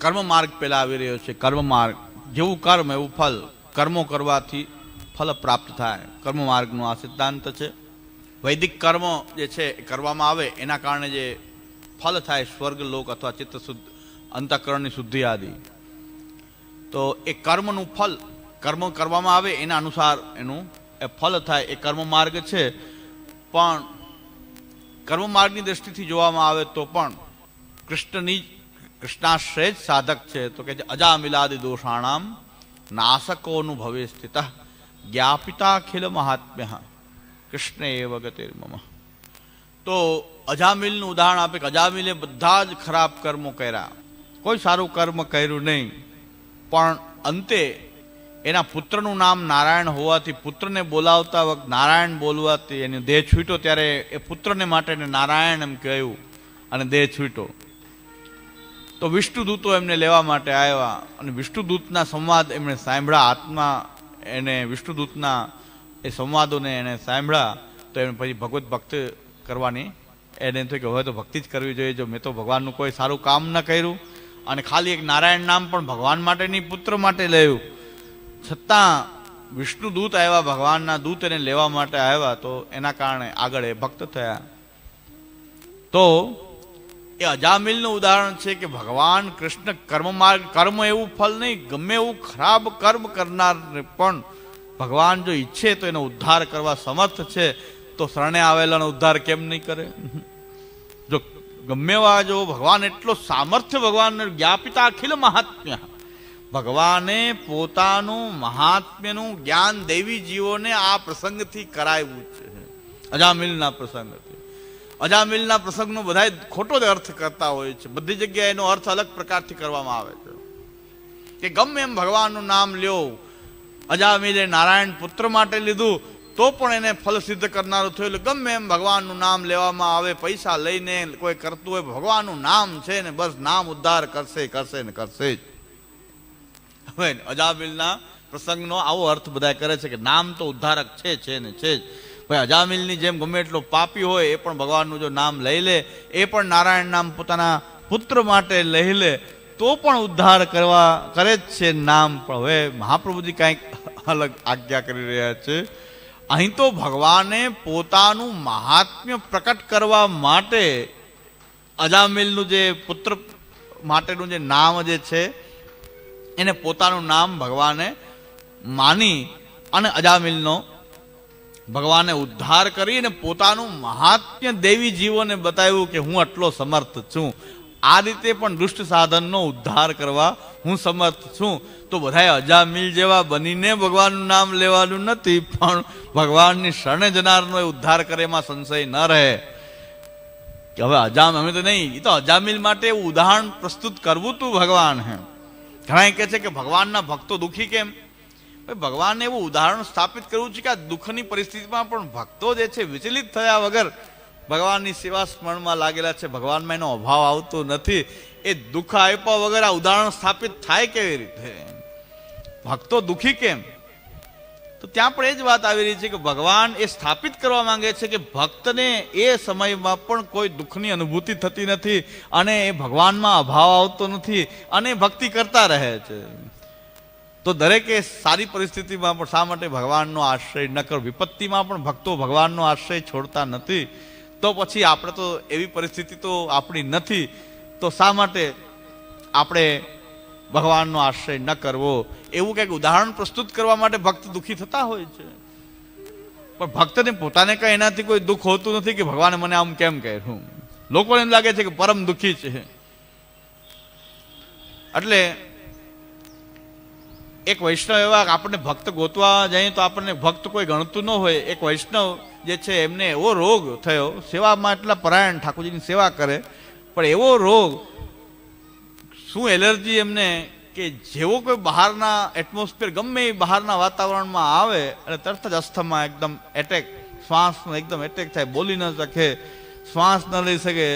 કર્મ માર્ગ પહેલાં આવી રહ્યો છે. કર્મ માર્ગ જેવું કર્મ, એવું ફલ. કર્મો કરવાથી ફલ પ્રાપ્ત થાય. કર્મ માર્ગનો આ સિદ્ધાંત છે. વૈદિક કર્મ જે છે કરવામાં આવે, એના કારણે જે ફલ થાય, સ્વર્ગ, લોક અથવા ચિત્ત શુદ્ધ અંતઃકરણની શુદ્ધિ આદિ. તો એ કર્મનું ફલ, કર્મ કરવામાં આવે, એના અનુસાર એનું એ ફલ થાય, એ કર્મ માર્ગ છે. પણ કર્મ માર્ગની દ્રષ્ટિથી જોવામાં આવે તો પણ કૃષ્ણની કૃષ્ણાશ્રય જ સાધક છે. તો કે અજામિલાદિ દોષાણામ નાશકોનું ભવે સ્થિત જ્ઞાપિતાખિલ મહાત્મ્ય. કૃષ્ણ એવ ગતિર્મમ તો અજામિલનું ઉદાહરણ આપે કે અજામિલે બધા જ ખરાબ કર્મો કર્યા. કોઈ સારું કર્મ કર્યું નહીં. પણ અંતે એના પુત્રનું નામ નારાયણ હોવાથી પુત્રને બોલાવતા વખત નારાયણ બોલવાથી એનો દેહ છૂટ્યો. ત્યારે એ પુત્રને માટે નારાયણ એમ કહ્યું અને દેહ છૂટ્યો. તો વિષ્ણુદૂતો એમને લેવા માટે આવ્યા અને વિષ્ણુદૂતના સંવાદ એમણે સાંભળ્યા. આત્મા એને વિષ્ણુદૂતના એ સંવાદોને એણે સાંભળ્યા તો એમ પછી ભગવત ભક્ત કરવાની એને થયું કે હવે તો ભક્તિ જ કરવી જોઈએ. જો મેં તો ભગવાનનું કોઈ સારું કામ ન કર્યું અને ખાલી એક નારાયણ નામ પણ ભગવાન માટે નહીં પુત્ર માટે લેવું છતાં વિષ્ણુદૂત આવ્યા, ભગવાનના દૂત એને લેવા માટે આવ્યા તો એના કારણે આગળ એ ભક્ત થયા. તો એ અજામિલનું ઉદાહરણ છે કે ભગવાન કૃષ્ણ કર્મ માર્ગ, કર્મ એવું ફલ નહીં, ગમે એવું ખરાબ કર્મ કરનારને પણ ભગવાન જો ઈચ્છે તો એનો ઉદ્ધાર કરવા સમર્થ છે, તો શરણે આવેલાનો ઉદ્ધાર કેમ નહીં કરે? જો ગમે એવા જો ભગવાન એટલો સામર્થ્ય ભગવાનને જ્ઞાપિતા અખિલ મહાત્મ્ય. ભગવાને પોતાનું મહાત્મ્યનું જ્ઞાન દેવી જીવોને આ પ્રસંગથી કરાવ્યું છે. અજામિલના પ્રસંગથી અજામિલના પ્રસંગનો બધા ખોટો જ અર્થ કરતા હોય છે. બધી જગ્યાએ એનો અર્થ અલગ પ્રકારથી કરવામાં આવે છે. કે ગમે એમ ભગવાનનું નામ લ્યો, અજામિલે નારાયણ પુત્ર માટે લીધું, તો પણ એને ફલ સિદ્ધ કરનારું થયું. એટલે ગમે એમ ભગવાનનું નામ લેવામાં આવે, પૈસા લઈને કોઈ કરતું હોય, ભગવાનનું નામ છે ને બસ નામ ઉદ્ધાર કરશે કરશે ને કરશે જ. હવે અજામિલના પ્રસંગનો આવો અર્થ બધા કરે છે કે નામ તો ઉદ્ધારક છે છે ને છે જ. ભાઈ, અજામિલની જેમ ગમે એટલો પાપી હોય, એ પણ ભગવાનનું જો નામ લઈ લે, એ પણ નારાયણ નામ પોતાના પુત્ર માટે લઈ લે, તો પણ ઉદ્ધાર કરવા કરે જ છે નામ. પણ હવે મહાપ્રભુજી કાંઈક અલગ આજ્ઞા કરી રહ્યા છે. અહીં તો ભગવાને પોતાનું મહાત્મ્ય પ્રકટ કરવા માટે અજામિલનું જે પુત્ર માટેનું જે નામ જે છે, એને પોતાનું નામ ભગવાને માની અને અજામિલનો ભગવાને ઉદ્ધાર કરી અને પોતાનું મહાત્મ્ય દેવી જીવોને બતાવ્યું કે હું આટલો સમર્થ છું. આ રીતે પણ દુષ્ટ સાધનનો ઉદ્ધાર કરવા હું સમર્થ છું. તો બધાએ અજામિલ જેવા બનીને ભગવાનનું નામ લેવાનું નથી, પણ ભગવાનની શરણે જનારનો ઉદ્ધાર કરે એમાં સંશય ન રહે. કે હવે અજામ, અમે તો નહીં, એ તો અજામિલ માટે ઉદાહરણ પ્રસ્તુત કરવું તું ભગવાન હે. ઘણા કહે છે કે ભગવાનના ભક્તો દુઃખી કેમ? ભાઈ ભગવાનને એવું ઉદાહરણ સ્થાપિત કરવું છે કે આ દુઃખની પરિસ્થિતિમાં પણ ભક્તો જે છે વિચલિત થયા વગર ભગવાનની સેવા સ્મરણમાં લાગેલા છે. ભગવાનમાં એનો અભાવ આવતો નથી. એ દુઃખ આપ્યા વગર આ ઉદાહરણ સ્થાપિત થાય કેવી રીતે? ભક્તો દુઃખી કેમ? તો ત્યાં પણ એ જ વાત આવી રહી છે કે ભગવાન એ સ્થાપિત કરવા માંગે છે કે ભક્તને એ સમયમાં પણ કોઈ દુઃખની અનુભૂતિ થતી નથી અને એ ભગવાનમાં અભાવ આવતો નથી અને ભક્તિ કરતા રહે છે. તો દરેકે સારી પરિસ્થિતિમાં પણ શા માટે ભગવાનનો આશ્રય ન કરો વિપત્તિમાં પણ ભક્તો ભગવાનનો આશ્રય છોડતા નથી. તો પછી આપણે તો એવી પરિસ્થિતિ તો આપણી નથી. તો શા માટે આપણે ભગવાનનો આશ્રય ન કરવો? એવું કંઈક ઉદાહરણ પ્રસ્તુત કરવા માટે ભક્ત દુઃખી થતા હોય છે. પણ ભક્તને પોતાને કંઈ એનાથી કોઈ દુઃખ હોતું નથી કે ભગવાને મને આમ કેમ કહ્યું લોકોને એમ લાગે છે કે પરમ દુઃખી છે. એટલે એક વૈષ્ણવ એવા આપણને ભક્ત ગોતવા જઈએ તો આપણને ભક્ત કોઈ ગણતું ન હોય. એક વૈષ્ણવ જે છે એમને એવો રોગ થયો, સેવામાં એટલા પરાયણ ઠાકોરજીની સેવા કરે, પણ એવો રોગ, શું એલર્જી એમને કે જેવો કોઈ બહારના એટમોસ્ફિયર ગમે એ બહારના વાતાવરણમાં આવે અને તરત જ અસ્થમાં એકદમ એટેક શ્વાસનો એકદમ એટેક થાય, બોલી ન શકે, શ્વાસ ન લઈ શકે,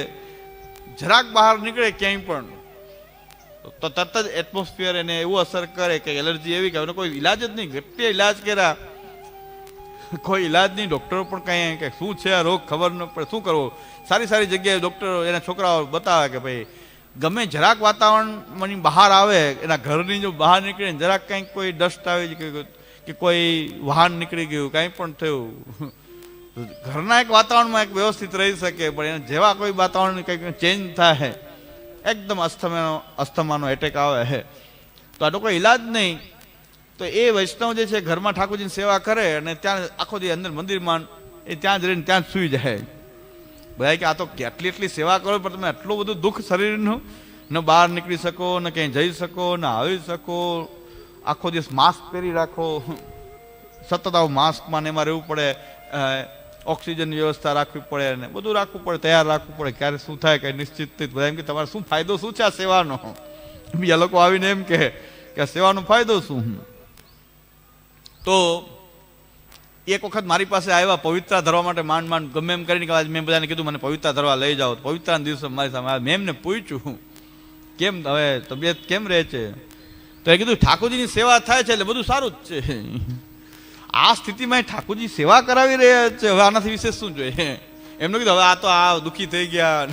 જરાક બહાર નીકળે ક્યાંય પણ. તો તરત જ એટમોસ્ફિયર એને એવું અસર કરે કે એલર્જી એવી કે એનો કોઈ ઈલાજ જ નહીં. ઘટે ઇલાજ કર્યા. કોઈ ઈલાજ નહીં. ડૉક્ટરો પણ કંઈ કે શું છે આ રોગ? ખબર ન પડે. શું કરવું? સારી સારી જગ્યાએ ડૉક્ટરો એના છોકરાઓ બતાવે કે ભાઈ, ગમે જરાક વાતાવરણની બહાર આવે, એના ઘરની જો બહાર નીકળે જરાક કંઈક કોઈ ડસ્ટ આવી કે કોઈ વાહન નીકળી ગયું, કાંઈ પણ થયું. ઘરના એક વાતાવરણમાં એક વ્યવસ્થિત રહી શકે, પણ એના જેવા કોઈ વાતાવરણ કંઈક ચેન્જ થાય. એકદમ અસ્થમાનો અસ્થમાનો એટેક આવે તો આનો કોઈ ઈલાજ નહીં. તો એ વૈષ્ણવ જે છે, ઘરમાં ઠાકોરજીની સેવા કરે અને ત્યાં આખો દી અંદર મંદિરમાં એ ત્યાં જ રહીને ત્યાં જ સૂઈ જાય. બધા કે આ તો કેટલી એટલી સેવા કરો, પણ તમે આટલું બધું દુઃખ શરીરનું? ન બહાર નીકળી શકો, ન ક્યાંય જઈ શકો, ન આવી શકો. આખો દિવસ માસ્ક પહેરી રાખો. સતત આવું માસ્કમાં ને એમાં રહેવું પડે. અ, ઓક્સિજનની વ્યવસ્થા રાખવી પડે અને બધું રાખવું પડે તૈયાર રાખવું પડે ક્યારે શું થાય કંઈ નિશ્ચિત. બધા એમ કે તમારે શું ફાયદો શું છે આ સેવાનો? બીજા લોકો આવીને એમ કહે કે આ સેવાનો ફાયદો શું? તો એક વખત મારી પાસે આવ્યા પવિત્રા ધરવા માટે માંડ માંડ ગમે એમ કરીને કે મેં બધાને કીધું મને પવિત્રા ધરવા લઈ જાઓ. પવિત્રાના દિવસે મારી સામે. મેં એમને પૂછ્યું કેમ હવે તબિયત કેમ રહે છે? તો એ કીધું ઠાકોરજીની સેવા થાય છે એટલે બધું સારું જ છે. આ સ્થિતિમાં ઠાકોરજી સેવા કરાવી રહ્યા છે. હવે આનાથી વિશેષ શું જોઈએ? એમનું કીધું, હવે આ તો આ દુઃખી થઈ ગયા.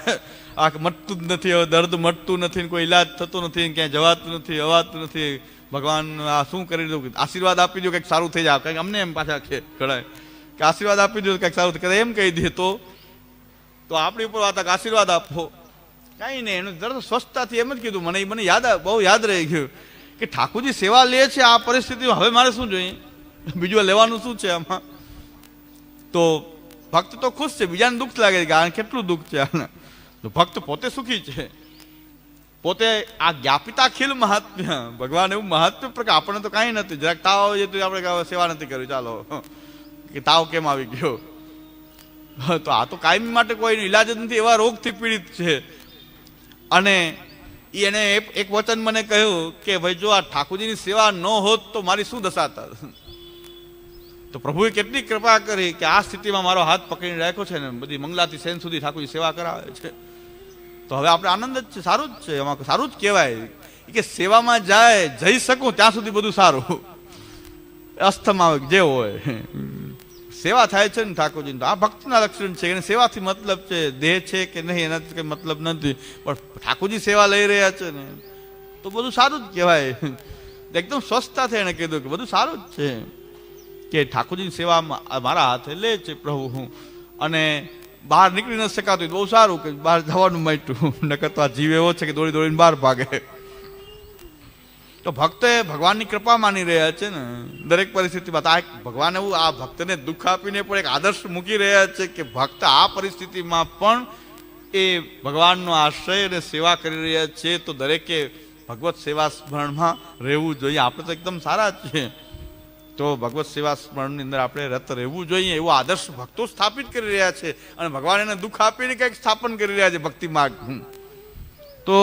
આ મટતું જ નથી. હવે દર્દ મટતું નથી કોઈ ઈલાજ થતો નથી ક્યાંય જવાતું નથી, અવાતું નથી. ભગવાન આ શું કરી દઉં? આશીર્વાદ આપી દો કંઈક સારું થઈ જાય. કંઈક અમને એમ પાછા ઘડાય કે આશીર્વાદ આપી દો કંઈક સારું કરે. એમ કહી દે તો? તો આપણી ઉપર વાત આશીર્વાદ આપો. કાંઈ નહીં, એનું દર્દ સ્વસ્થતાથી એમ જ કીધું. મને મને યાદ બહુ યાદ રહી ગયું કે ઠાકોરજી સેવા લે છે આ પરિસ્થિતિમાં. હવે મારે શું જોઈએ? બીજું લેવાનું શું છે આમાં? તો ભક્ત તો ખુશ છે, બીજાને દુઃખ લાગે કે આને કેટલું દુઃખ છે આને. તો ભક્ત પોતે સુખી છે. પોતે આ જ્ઞાપિતા ખીલ મહાત્મ્ય. ભગવાન એવું મહાત્મ્ય પ્રકાર આપણને તો કાંઈ નથી. જરાક તાવ આવે તો આપણે સેવા નથી કરી. ચાલો. કે તાવ કેમ આવી ગયો? તો આ તો કાયમી માટે કોઈ ઈલાજ જ નથી, એવા રોગથી પીડિત છે. અને એને એક- વચન મને કહ્યું કે ભાઈ જો આ ઠાકોરજીની સેવા ન હોત તો મારી શું દશા થાત તો પ્રભુએ કેટલી કૃપા કરી કે આ સ્થિતિમાં મારો હાથ પકડીને રાખ્યો છે ને બધી મંગલાથી સેન સુધી ઠાકોરની સેવા કરાવે છે. તો હવે આપણે આનંદ જ છે, સારું જ છે, એમાં સારું જ કહેવાય. કે સેવામાં જાય, જઈ શકું, ત્યાં સુધી બધું સારું. અસ્થમાં જે હોય. સેવા થાય છે ને ઠાકોરજી આ ભક્તના લક્ષણ છે, એને સેવાથી મતલબ છે, દેહ છે કે નહીં એનાથી કંઈ મતલબ નથી. પણ ઠાકોરજી સેવા લઈ રહ્યા છે ને, તો બધું સારું જ કહેવાય. એકદમ સ્વસ્થતાથી એણે કીધું કે બધું સારું જ છે. કે ઠાકોરજીની સેવા મારા હાથે લે છે પ્રભુ હું. અને બહાર નીકળી ન શકાતું બહુ સારું કે બહાર જવાનું માટ્યું નકર તો આ જીવ એવો છે કે દોડી દોડીને બહાર ભાગે. તો ભક્ત ભગવાનની કૃપા માની રહ્યા છે ને, દરેક પરિસ્થિતિમાં આ ભગવાન એવું આ ભક્તને દુઃખ આપીને પણ એક આદર્શ મૂકી રહ્યા છે કે ભક્ત આ પરિસ્થિતિમાં પણ એ ભગવાનનો આશ્રય અને સેવા કરી રહ્યા છે, તો દરેકે ભગવત સેવા સ્મરણમાં રહેવું જોઈએ. આપણે તો એકદમ સારા છીએ. તો ભગવત સેવા સ્મરણની અંદર આપણે રત રહેવું જોઈએ એવો આદર્શ ભક્તો સ્થાપિત કરી રહ્યા છે અને ભગવાન એને દુઃખ આપીને કંઈક સ્થાપન કરી રહ્યા છે ભક્તિ માર્ગ. તો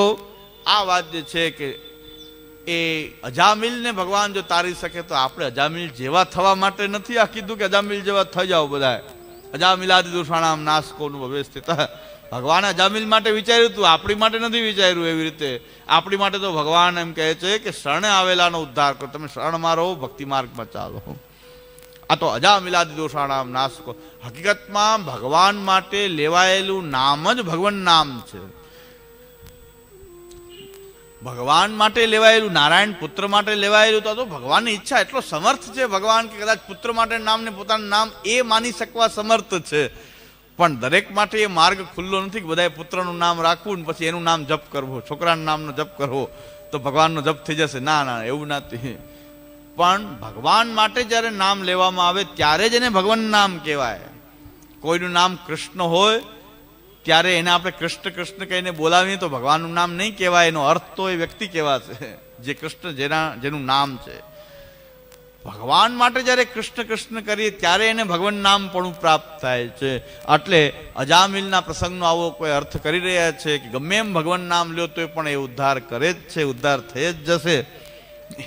આ વાત જે છે કે એ અજામિલને ભગવાન જો તારી શકે તો આપણે અજામિલ જેવા થવા માટે નથી આ કીધું કે અજામિલ જેવા થઈ જાઓ બધા અજામિલાદી દુષાણામ નાશકોનું ભવે સ્થિત. ભગવાને અજામિલ માટે વિચાર્યું હતું આપણી માટે નથી વિચાર્યું એવી રીતે. આપણી માટે તો ભગવાન એમ કહે છે કે શરણે આવેલાનો ઉદ્ધાર કરો. તમે શરણમાં રહો, ભક્તિ માર્ગમાં ચાલો આ તો અજામિલાદિ દોષાણામ નાશકો હકીકતમાં ભગવાન માટે લેવાયેલું નામ જ ભગવાન નામ છે. ભગવાન માટે લેવાયેલું, નારાયણ પુત્ર માટે લેવાયેલું, તો ભગવાનની ઈચ્છા એટલો સમર્થ છે ભગવાન કે કદાચ પુત્ર માટે નામ ને પોતાનું નામ એ માની શકવા સમર્થ છે. પણ દરેક માટે એ માર્ગ ખુલ્લો નથી કે બધાએ પુત્રનું નામ રાખવું ને પછી એનું નામ જપ કરવો. છોકરાના નામનો જપ કરવો તો ભગવાનનો જપ થઈ જશે. ના ના, એવું નથી. પણ ભગવાન માટે જ્યારે નામ લેવામાં આવે ત્યારે જ એને ભગવાન નામ કહેવાય. કોઈનું નામ કૃષ્ણ હોય, ત્યારે એને આપણે કૃષ્ણ કૃષ્ણ કહીને બોલાવીએ તો ભગવાનનું નામ નહીં કહેવાય. એનો અર્થ તો એ વ્યક્તિ કહેવાશે. જે કૃષ્ણ જેના, જેનું નામ છે. ભગવાન માટે જ્યારે કૃષ્ણ કૃષ્ણ કરીએ ત્યારે એને ભગવાન નામ પણ પ્રાપ્ત થાય છે. એટલે અજામિલના પ્રસંગનો આવો કોઈ અર્થ કરી રહ્યા છે કે ગમે એમ ભગવાન નામ લ્યો તો પણ એ ઉદ્ધાર કરે જ છે, ઉદ્ધાર થઈ જ જશે.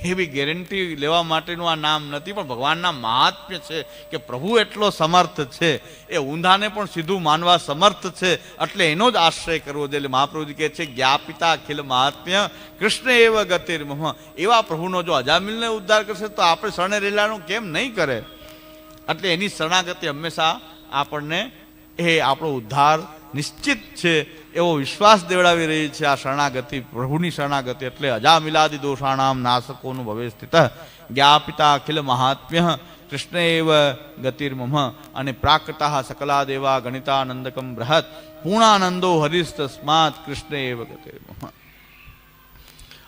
એવી ગેરંટી લેવા માટેનું આ નામ નથી, પણ ભગવાનના મહાત્મ્ય છે કે પ્રભુ એટલો સમર્થ છે. એ ઊંધાને પણ સીધું માનવા સમર્થ છે. એટલે એનો જ આશ્રય કરવો જોઈએ. એટલે મહાપ્રભુજી કહે છે, જ્ઞાપિતા અખિલ મહાત્મ્ય, કૃષ્ણ એવ ગતિર્મહ એવા પ્રભુનો જો અજામિલને ઉદ્ધાર કરશે, તો આપણે શરણે રેલાનું કેમ નહીં કરે? એટલે એની શરણાગતિ હંમેશા આપણને એ આપણો ઉદ્ધાર નિશ્ચિત છે એવો વિશ્વાસ દેવડાવી રહી છે આ શરણાગતિ, પ્રભુની શરણાગતિ એટલે અજામિલાદિ દોષાણામ નાશકોનું ભવે સ્થિત. જ્ઞાપિતા અખિલ મહાત્મ્ય કૃષ્ણ એવ ગતિર્મમ અને પ્રાકૃતા સકલા દેવા ગણિતાનંદકમ બૃહત પૂર્ણાનંદો હરિસ્તસ્માત કૃષ્ણ એવ ગતિર્મમ.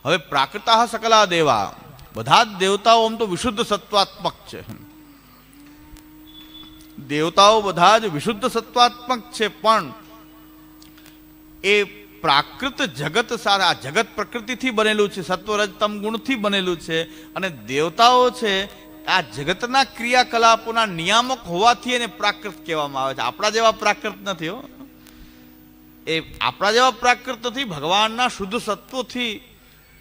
હવે પ્રાકૃતા સકલા દેવા બધા જ દેવતાઓ આમ તો વિશુદ્ધ સત્વાત્મક છે. દેવતાઓ બધા જ વિશુદ્ધ સત્વાત્મક છે, પણ એ પ્રાકૃત જગત સારા, આ જગત પ્રકૃતિથી બનેલું છે, સત્વરજતમ ગુણથી બનેલું છે, અને દેવતાઓ છે, આ જગતના ક્રિયાકલાપોના નિયામક હોવાથી એને પ્રાકૃત કહેવામાં આવે છે. આપણા જેવા પ્રાકૃત નથી હો. એ આપણા જેવા પ્રાકૃત નથી, ભગવાનના શુદ્ધ સત્વોથી,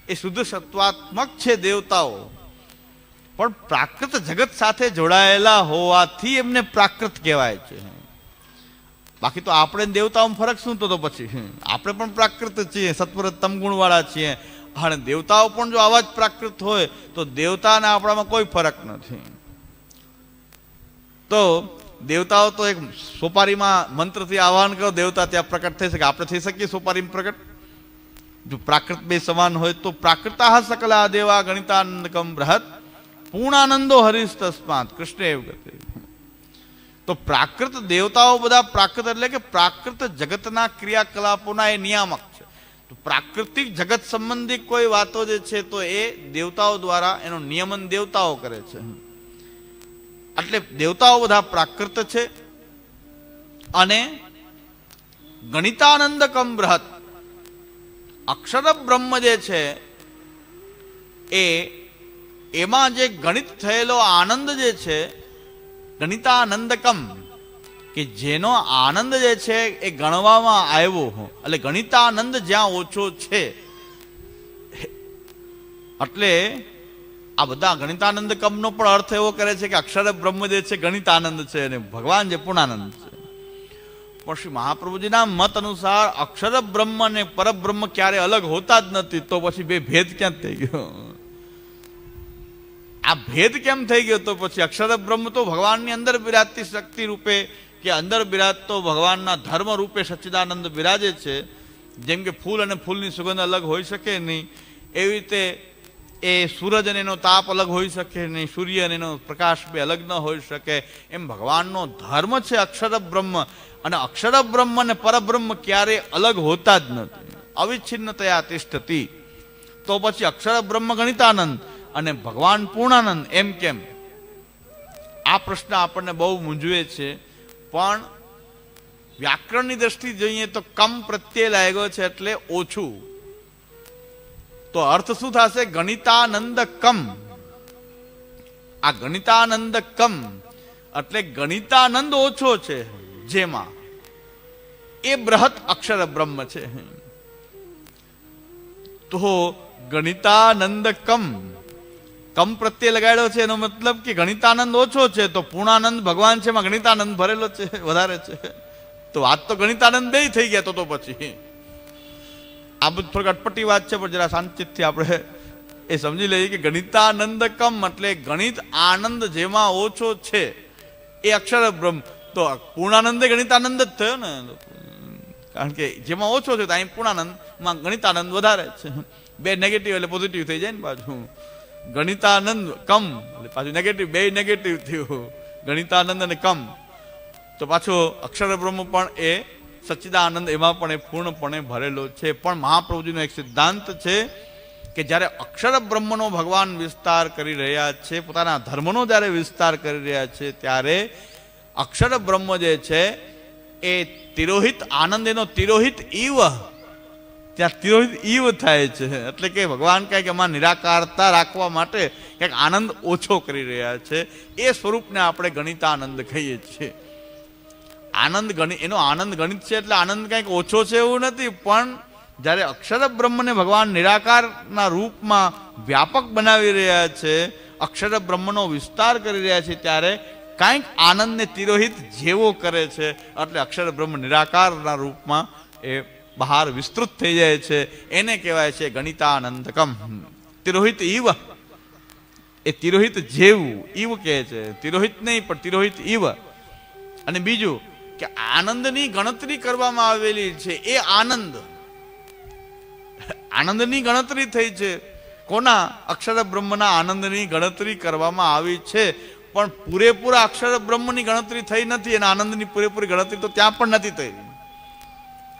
એ શુદ્ધ સત્વાત્મક છે દેવતાઓ. પણ પ્રાકૃત જગત સાથે જોડાયેલા હોવાથી એમને પ્રાકૃત કહેવાય છે. બાકી તો આપણે દેવતાઓમાં ફરક શું તો પછી? આપણે પણ પ્રાકૃત છીએ સત્વર તમગુણવાળા છીએ. અને દેવતાઓ પણ જો આવા જ પ્રાકૃત હોય, તો દેવતાને આપણામાં કોઈ ફરક નથી. તો દેવતાઓ તો એક સોપારીમાં મંત્રથી આહવાન કરો, દેવતા ત્યાં પ્રકટ થઈ શકે. આપણે થઈ શકીએ સોપારીમાં પ્રકટ જો પ્રાકૃત બે સમાન હોય તો પ્રાકૃતા સકલા દેવા ગણિતાનંદકમ બૃહત પૂર્ણાનંદો હરીશ તસ્માત, કૃષ્ણ એવું કહે તો પ્રાકૃત દેવતાઓ બધા પ્રાકૃત એટલે કે પ્રાકૃત જગતના ક્રિયાકલાપોના એ નિયામક છે. તો પ્રાકૃતિક જગત સંબંધી કોઈ વાતો જે છે તો એ દેવતાઓ દ્વારા એનો નિયમન દેવતાઓ કરે છે. એટલે દેવતાઓ બધા પ્રાકૃત છે અને ગણિતાનંદકમ બૃહત અક્ષર બ્રહ્મ જે છે એ એમાં જે ગણિત થયેલો આનંદ જે છે, ગણિતાનંદકમ, કે જેનો આનંદ જે છે એ ગણવામાં આવ્યો એટલે ગણિતાનંદ જ્યાં ઓછો છે, એટલે આ બધા ગણિતાનંદ કમનો પણ અર્થ એવો કરે છે કે અક્ષર બ્રહ્મ જે છે ગણિતાનંદ છે અને ભગવાન જે પૂર્ણાનંદ છે. પણ શ્રી મહાપ્રભુજીના મત અનુસાર અક્ષર બ્રહ્મ અને પરબ્રહ્મ ક્યારે અલગ હોતા જ નથી, તો પછી બે ભેદ ક્યાં થઈ ગયો? આ ભેદ કેમ થઈ ગયો? તો પછી અક્ષર બ્રહ્મ તો ભગવાનની અંદર બિરાજતી શક્તિ રૂપે કે અંદર બિરાજતો ભગવાનના ધર્મ રૂપે સચ્ચિદાનંદ બિરાજે છે. જેમ કે ફૂલ અને ફૂલની સુગંધ અલગ હોઈ શકે નહીં. એવી રીતે એ સૂરજ અને એનો તાપ અલગ હોઈ શકે નહીં. સૂર્ય અને એનો પ્રકાશ બે અલગ ન હોઈ શકે. એમ ભગવાનનો ધર્મ છે અક્ષર બ્રહ્મ અને અક્ષર બ્રહ્મ અને પરબ્રહ્મ ક્યારે અલગ હોતા જ નથી. અવિચ્છિન્નતયા તિષ્ઠતી. તો પછી અક્ષર બ્રહ્મ ગણિતાનંદ. અને ભગવાન પૂર્ણાનંદ એમ કેમ? આ પ્રશ્ન આપણને બહુ મૂંઝવે છે, પણ વ્યાકરણની દ્રષ્ટિ જોઈએ તો કમ પ્રત્યે લાગ્યો છે એટલે ઓછું. તો અર્થ શું થશે? ગણિતાનંદ કમ. આ ગણિતાનંદ કમ એટલે ગણિતાનંદ ઓછો છે જેમાં. એ બૃહત અક્ષર બ્રહ્મ છે. તો ગણિતાનંદ કમ. કમ પ્રત્યે લગાડ્યો છે એનો મતલબ કે ગણિતાનંદ ઓછો છે, તો પૂર્ણાનંદ ભગવાન છે એમાં ગણિતાનંદ ભરેલો છે, વધારે છે. તો વાત તો ગણિતાનંદ બે થઈ ગયા તો તો પછી. આ બધું થોડીક અટપટી વાત છે, પણ જરા શાંતિથી આપણે એ સમજી લઈએ કે ગણિતાનંદ કમ એટલે ગણિત આનંદ જેમાં ઓછો છે, એ અક્ષર બ્રહ્મ. તો પૂર્ણાનંદ ગણિતાનંદ જ થયો ને. કારણ કે જેમાં ઓછો છે તો અહીં પૂર્ણાનંદમાં ગણિતાનંદ વધારે છે. બે નેગેટિવ એટલે પોઝિટિવ થઈ જાય ને પાછું. ગણિતાનંદ કમ. પાછું નેગેટિવ બે નેગેટિવ થયું. ગણિતાનંદ અને કમ. તો પાછો અક્ષર બ્રહ્મ પણ એ, સચ્ચિદાનંદ એમાં પણ એ પૂર્ણપણે ભરેલો છે. પણ મહાપ્રભુજીનો એક સિદ્ધાંત છે કે જ્યારે અક્ષર બ્રહ્મનો ભગવાન વિસ્તાર કરી રહ્યા છે, પોતાના ધર્મનો જ્યારે વિસ્તાર કરી રહ્યા છે, ત્યારે અક્ષર બ્રહ્મ જે છે, એ તિરોહિત આનંદ, એનો તિરોહિત ઈવ ત્યાં તિરોહિત ઈવ થાય છે. એટલે કે ભગવાન કહે કે એમાં નિરાકારતા રાખવા માટે કંઈક આનંદ ઓછો કરી રહ્યા છે. એ સ્વરૂપને આપણે ગણિતાનંદ કહીએ છીએ. આનંદ ગણિત, એનો આનંદ ગણિત છે એટલે આનંદ કંઈક ઓછો છે એવું નથી, પણ જ્યારે અક્ષર બ્રહ્મને ભગવાન નિરાકારના રૂપમાં વ્યાપક બનાવી રહ્યા છે, અક્ષર બ્રહ્મનો વિસ્તાર કરી રહ્યા છે, ત્યારે કાંઈક આનંદને તિરોહિત જેવો કરે છે. એટલે અક્ષર બ્રહ્મ નિરાકારના રૂપમાં એ બહાર વિસ્તૃત થઈ જાય છે. એને કહેવાય છે ગણિતાનંદકમ. તિરોહિત ઈવ. એ તિરોહિત જેવું, ઈવ કહે છે. તિરોહિત નહીં, પણ તિરોહિત ઈવ. અને બીજું કે આનંદની ગણતરી કરવામાં આવેલી છે. એ આનંદ. આનંદની ગણતરી થઈ છે. કોના? અક્ષર બ્રહ્મના આનંદની ગણતરી કરવામાં આવી છે. પણ પૂરેપૂરા અક્ષર બ્રહ્મની ગણતરી થઈ નથી અને આનંદની પૂરેપૂરી ગણતરી તો ત્યાં પણ નથી થઈ.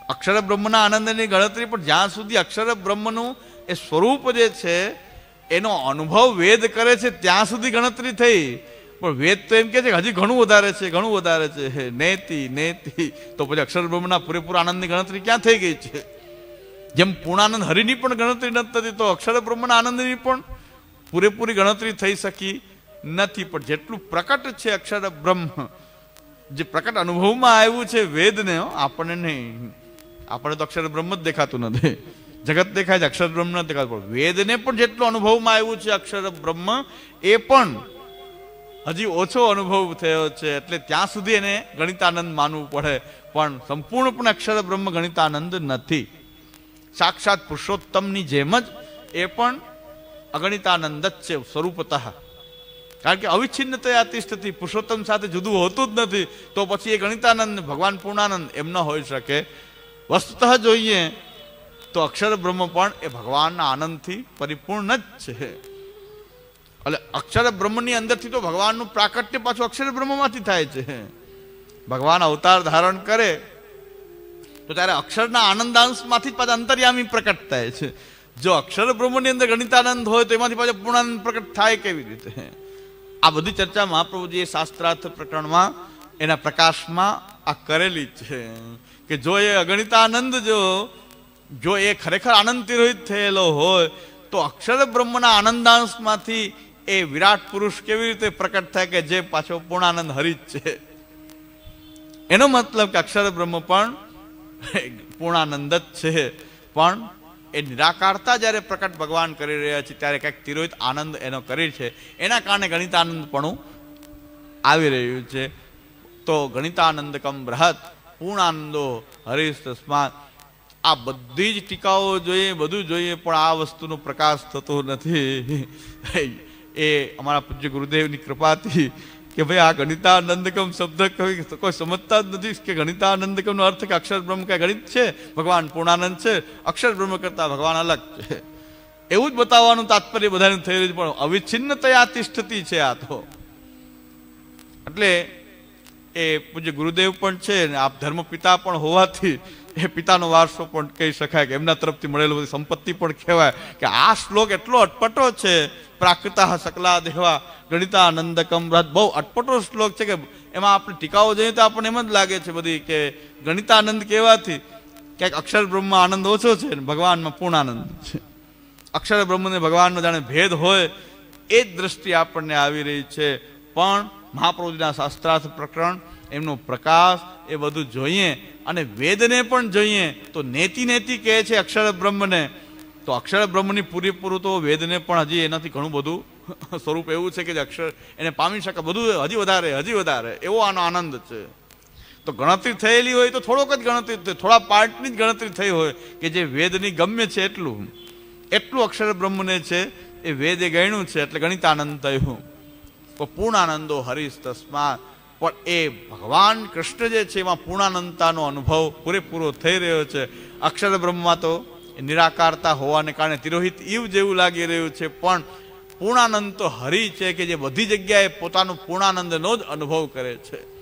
અક્ષર બ્રહ્મના આનંદની ગણતરી, પણ જ્યાં સુધી અક્ષર બ્રહ્મનું એ સ્વરૂપ જે છે, એનો અનુભવ વેદ કરે છે, ત્યાં સુધી ગણતરી થઈ. પણ વેદ તો એમ કે છે કે હજી ઘણું વધારે છે, ઘણું વધારે છે. નેતિ નેતિ. તો પછી અક્ષર બ્રહ્મના પૂરેપૂરા આનંદની ગણતરી ક્યાં થઈ ગઈ છે? જેમ પૂર્ણાનંદ હરિની પણ ગણતરી નથી થતી, તો અક્ષર બ્રહ્મના આનંદની પણ પૂરેપૂરી ગણતરી થઈ શકી નથી. પણ જેટલું પ્રકટ છે અક્ષર બ્રહ્મ, જે પ્રકટ અનુભવમાં આવ્યું છે વેદને આપણને નહીં. આપણે તો અક્ષર બ્રહ્મ જ દેખાતું નથી. જગત દેખાય છે, અક્ષર બ્રહ્મ નથી દેખાતું. પણ વેદને પણ જેટલું અનુભવમાં આવ્યું છે અક્ષર બ્રહ્મ, એ પણ હજી ઓછો અનુભવ થયો છે. એટલે ત્યાં સુધી એને ગણિતાનંદ માનવું પડે. પણ સંપૂર્ણપણે અક્ષર બ્રહ્મ ગણિતાનંદ નથી. સાક્ષાત પુરુષોત્તમની જેમ જ એ પણ અગણિતાનંદ જ છે, સ્વરૂપતઃ. કારણ કે અવિચ્છિન્નતયા તિષ્ઠતી પુરુષોત્તમ સાથે જુદું હોતું જ નથી. તો પછી એ ગણિતાનંદ, ભગવાન પૂર્ણાનંદ એમ ન હોઈ શકે. વસ્તુતઃ જોઈએ તો અક્ષર બ્રહ્મ પણ એ ભગવાનના આનંદથી પરિપૂર્ણ જ છે. એટલે અક્ષર બ્રહ્મની અંદરથી તો ભગવાનનું પ્રાકટ્ય પાછું અક્ષર બ્રહ્મમાંથી થાય છે. ભગવાન અવતાર ધારણ કરે તો ત્યારે અક્ષરના આનંદાંશમાંથી જ પાછા અંતર્યામી પ્રકટ થાય છે. જો અક્ષર બ્રહ્મની અંદર ગણિતાનંદ હોય તો એમાંથી પાછા પૂર્ણાનંદ પ્રકટ થાય કેવી રીતે? આ બધી ચર્ચા મહાપ્રભુજીએ શાસ્ત્રાર્થ પ્રકરણમાં એના પ્રકાશમાં આ કરેલી છે કે જો એ અગણિતાનંદ જો જો એ ખરેખર આનંદ તિરોહિત થયેલો હોય, તો અક્ષર બ્રહ્મના આનંદાંશમાંથી એ વિરાટ પુરુષ કેવી રીતે પ્રકટ થાય કે જે પાછો પૂર્ણાનંદ હરિત છે? એનો મતલબ કે અક્ષર બ્રહ્મ પણ પૂર્ણાનંદ જ છે. પણ એ નિરાકારતા જ્યારે પ્રકટ ભગવાન કરી રહ્યા છે, ત્યારે કંઈક તિરોહિત આનંદ એનો કરી છે. એના કારણે ગણિતાનંદપણું આવી રહ્યું છે. તો ગણિતાનંદકમ બૃહદ, પૂર્ણાનંદો હરીશ તસ્માત આ બધી જ ટીકાઓ જોઈએ, બધું જોઈએ, પણ આ વસ્તુનો પ્રકાશ થતો નથી. એ અમારા પૂજ્ય ગુરુદેવની કૃપાથી કે ભાઈ આ ગણિતાનંદકમ શબ્દ કોઈ કોઈ સમજતા જ નથી કે ગણિતાનંદકમનો અર્થ કે અક્ષર બ્રહ્મ કે ગણિત છે, ભગવાન પૂર્ણાનંદ છે, અક્ષર બ્રહ્મ કરતા ભગવાન અલગ છે. એવું જ બતાવવાનું તાત્પર્ય બધાને થઈ રહ્યું પણ અવિચ્છિન્નતયા તિષ્ઠતી છે આ તો. એટલે એ પૂજ્ય ગુરુદેવ પણ છે ને આપ ધર્મ પિતા પણ હોવાથી એ પિતાનો વારસો પણ કહી શકાય કે એમના તરફથી મળેલો બધી સંપત્તિ પણ કહેવાય કે આ શ્લોક એટલો અટપટો છે, પ્રાકૃતા સકલા દેવા ગણિતા આનંદકમ રથ બહુ અટપટો શ્લોક છે કે એમાં આપણે ટીકાઓ જોઈએ તો આપણને એમ જ લાગે છે બધી કે ગણિતાનંદ કહેવાથી ક્યાંક અક્ષર બ્રહ્મ આનંદ ઓછો છે ને ભગવાનમાં પૂર્ણ આનંદ છે. અક્ષર બ્રહ્મને ભગવાનનો જાણે ભેદ હોય એ જ દ્રષ્ટિ આપણને આવી રહી છે. પણ મહાપ્રભુજીના શાસ્ત્રાર્થ પ્રકરણ, એમનો પ્રકાશ એ બધું જોઈએ અને વેદને પણ જોઈએ. તો નેતિ નેતિ કહે છે અક્ષર બ્રહ્મને. તો અક્ષર બ્રહ્મની પૂરેપૂરું તો વેદને પણ હજી એનાથી ઘણું બધું સ્વરૂપ એવું છે કે જે અક્ષર એને પામી શકે. બધું હજી વધારે હજી વધારે. એવો આનો આનંદ છે. તો ગણતરી થયેલી હોય તો થોડોક જ ગણતરી થોડા પાર્ટની જ ગણતરી થઈ હોય કે જે વેદની ગમ્ય છે એટલું. એટલું અક્ષર બ્રહ્મને છે, એ વેદે ગણ્યું છે એટલે ગણિત આનંદ થયું. પૂર્ણાનંદો હરીશ તસ્મા પણ એ ભગવાન કૃષ્ણ જે છે, એમાં પૂર્ણાનંદતાનો અનુભવ પૂરેપૂરો થઈ રહ્યો છે. અક્ષર બ્રહ્મમાં તો નિરાકારતા હોવાને કારણે તિરોહિત ઈવ જેવું લાગી રહ્યું છે. પણ પૂર્ણાનંદ તો હરિ છે કે જે બધી જગ્યાએ પોતાનો પૂર્ણાનંદનો જ અનુભવ કરે છે.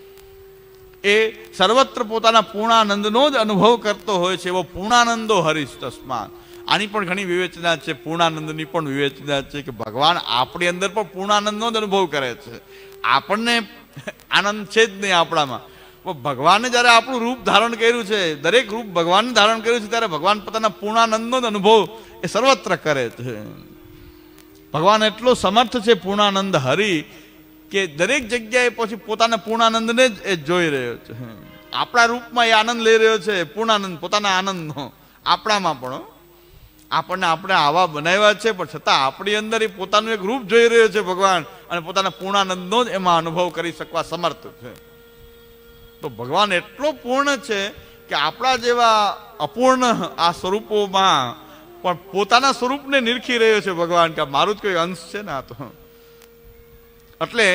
એ સર્વત્ર પોતાના પૂર્ણાનંદનો જ અનુભવ કરતો હોય છે. એવો પૂર્ણાનંદો હરીશ તસ્માત. આની પણ ઘણી વિવેચના છે, પૂર્ણાનંદની પણ વિવેચના છે કે ભગવાન આપણી અંદર પણ પૂર્ણાનંદનો જ અનુભવ કરે છે. આપણને આનંદ છે જ નહીં આપણામાં. પણ ભગવાને જ્યારે આપણું રૂપ ધારણ કર્યું છે, દરેક રૂપ ભગવાને ધારણ કર્યું છે, ત્યારે ભગવાન પોતાના પૂર્ણાનંદનો જ અનુભવ એ સર્વત્ર કરે છે. ભગવાન એટલો સમર્થ છે પૂર્ણાનંદ હરિ કે દરેક જગ્યાએ પછી પોતાના પૂર્ણાનંદને જ એ જોઈ રહ્યો છે. આપણા રૂપમાં એ આનંદ લઈ રહ્યો છે, પૂર્ણાનંદ, પોતાના આનંદનો. આપણામાં પણ. આપણને આપણે આવા બનાવ્યા છે, પણ છતાં આપણી અંદર એ પોતાનું એક રૂપ જોઈ રહ્યો છે ભગવાન અને પોતાના પૂર્ણાનંદનો જ એમાં અનુભવ કરી શકવા સમર્થ છે. તો ભગવાન એટલો પૂર્ણ છે કે આપણા જેવા અપૂર્ણ આ સ્વરૂપોમાં પણ પોતાના સ્વરૂપને નિરખી રહ્યો છે ભગવાન કે મારું જ કોઈ અંશ છે ને આ તો. એટલે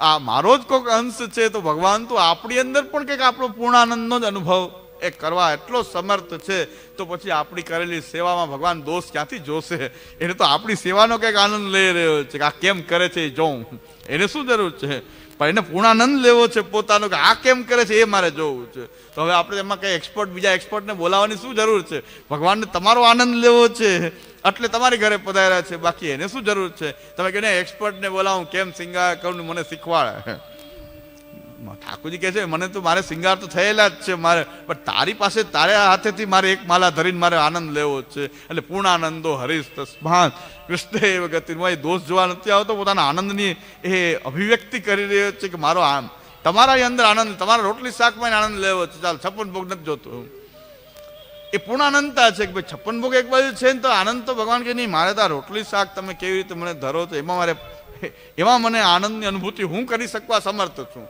આ મારો જ કોઈક અંશ છે તો ભગવાન તો આપણી અંદર પણ કંઈક આપણો પૂર્ણાનંદનો જ અનુભવ એ કરવા એટલો સમર્થ છે, તો પછી આપણી કરેલી સેવામાં ભગવાન દોષ ક્યાંથી જોશે? એને તો આપણી સેવાનો કંઈક આનંદ લઈ રહ્યો છે કે આ કેમ કરે છે એ જોઉં એને શું જરૂર છે? પણ એને પૂર્ણાનંદ લેવો છે પોતાનો કે આ કેમ કરે છે એ મારે જોવું છે. તો હવે આપણે એમાં કંઈ એક્સપર્ટ બીજા એક્સપર્ટને બોલાવવાની શું જરૂર છે? ભગવાનને તમારો આનંદ લેવો છે, એટલે તમારી ઘરે પધાર્યા છે. બાકી એને શું જરૂર છે? તમે કે એક્સપર્ટને બોલાવું, કેમ સિંગા કરું મને શીખવાડે? ઠાકોરજી કહે છે, મને તો મારે શિંગાર તો થયેલા જ છે મારે, પણ તારી પાસે, તારા હાથેથી મારે એક માલા ધરીને મારે આનંદ લેવો છે. એટલે પૂર્ણ આનંદો હરીશ, તસ્માન કૃષ્ણ એ વખતે દોષ જોવા નથી આવતો, પોતાના આનંદની એ અભિવ્યક્તિ કરી રહ્યો છે કે મારો આમ તમારા અંદર આનંદ, તમારા રોટલી શાકમાં આનંદ લેવો છે. ચાલ, છપ્પન ભોગ નથી જોતો એ પૂર્ણ અનંતતા છે કે ભાઈ, છપ્પન ભોગ એક બાજુ છે ને તો આનંદ તો ભગવાન કે નહીં, મારે તો રોટલી શાક તમે કેવી રીતે મને ધરો છો? એમાં મારે, એમાં મને આનંદની અનુભૂતિ હું કરી શકવા સમર્થ છું.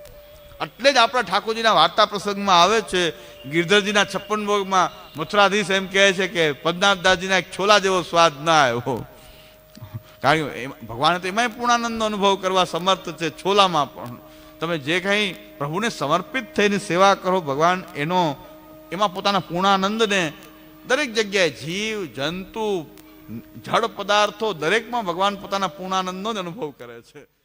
એટલે જ આપણા ઠાકોરજીના વાર્તા પ્રસંગમાં આવે છે. ગિરધરજીના છપ્પન ભોગમાં મથુરાધીશ એમ કહે છે કે, પદ્મનાભદાસજીના એક છોલા જેવો સ્વાદ ના આવ્યો. કારણ કે ભગવાને તો એમાંય પૂર્ણાનંદનો અનુભવ કરવા સમર્થ છે છોલામાં પણ. તમે જે કંઈ પ્રભુને સમર્પિત થઈને સેવા કરો, ભગવાન એનો, એમાં પોતાના પૂર્ણાનંદને દરેક જગ્યાએ જીવ, જંતુ, જળ પદાર્થો દરેકમાં ભગવાન પોતાના પૂર્ણાનંદનો જ અનુભવ કરે છે.